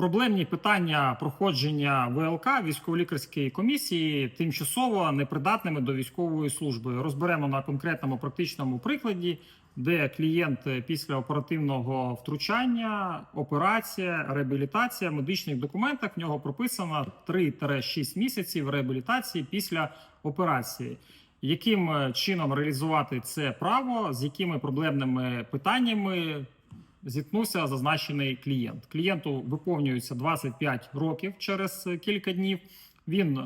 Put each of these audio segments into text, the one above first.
проблемні питання проходження ВЛК військово-лікарської комісії тимчасово непридатними до військової служби. Розберемо на конкретному практичному прикладі, де клієнт після оперативного втручання, операція, реабілітація в медичних документах в нього прописано 3-6 місяців реабілітації після операції. Яким чином реалізувати це право, з якими проблемними питаннями зіткнувся зазначений клієнт. Клієнту виповнюється 25 років через е, кілька днів. Він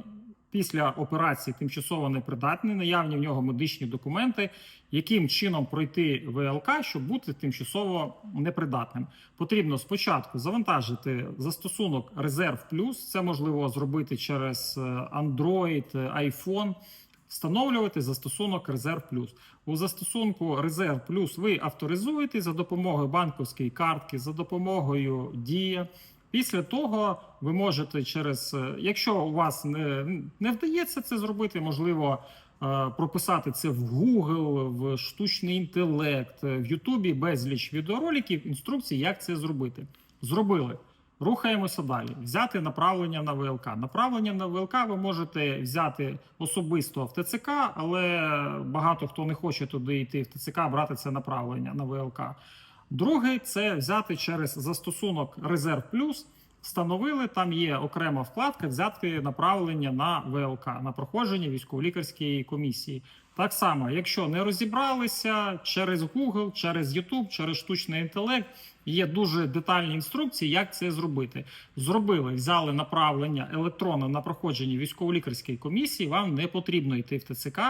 після операції тимчасово непридатний, наявні в нього медичні документи, яким чином пройти ВЛК, щоб бути тимчасово непридатним. Потрібно спочатку завантажити застосунок Резерв Плюс. Це можливо зробити через е, Android, е, iPhone. Встановлювати застосунок Резерв Плюс. У застосунку Резерв Плюс ви авторизуєте за допомогою банківської картки, за допомогою Дія. Після того ви можете через, е, якщо у вас не, не вдається це зробити, можливо, е, прописати це в Google, в штучний інтелект, е, в Ютубі безліч відеороликів, інструкцій, як це зробити. Зробили. Рухаємося далі. Взяти направлення на ВЛК. Направлення на ВЛК ви можете взяти особисто в ТЦК, але багато хто не хоче туди йти в ТЦК, брати це направлення на ВЛК. Друге це взяти через застосунок Резерв Плюс. Встановили, там є окрема вкладка взяти направлення на ВЛК на проходження військово-лікарської комісії. Так само, якщо не розібралися через Google, через YouTube, через штучний інтелект, є дуже детальні інструкції, як це зробити. Зробили, взяли направлення електронне на проходження військово-лікарської комісії. Вам не потрібно йти в ТЦК.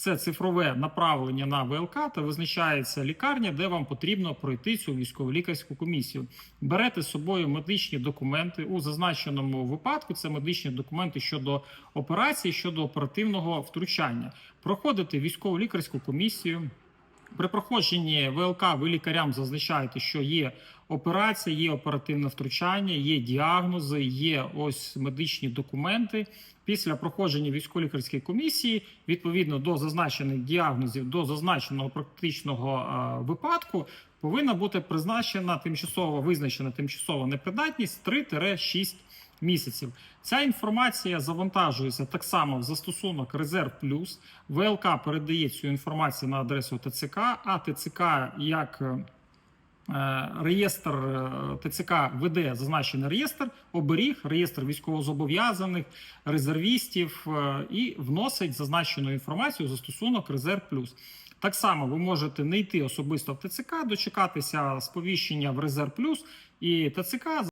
Це цифрове направлення на ВЛК та визначається лікарня, де вам потрібно пройти цю військово-лікарську комісію. Берете з собою медичні документи у зазначеному випадку. Це медичні документи щодо операції, щодо оперативного втручання. Проходите військово-лікарську комісію. При проходженні ВЛК ви лікарям зазначаєте, що є операція, є оперативне втручання, є діагнози, є ось медичні документи. Після проходження військово-лікарської комісії, відповідно до зазначених діагнозів, до зазначеного практичного е, випадку, повинна бути призначена тимчасово визначена тимчасова непридатність 3-6 місяців. Ця інформація завантажується так само в застосунок Резерв Плюс. ВЛК передає цю інформацію на адресу ТЦК, а ТЦК як е, Е, Реєстр е, ТЦК веде зазначений реєстр, оберіг, реєстр військовозобов'язаних, резервістів і вносить зазначену інформацію в застосунок Резерв Плюс. Так само ви можете не йти особисто в ТЦК, дочекатися сповіщення в Резерв Плюс і ТЦК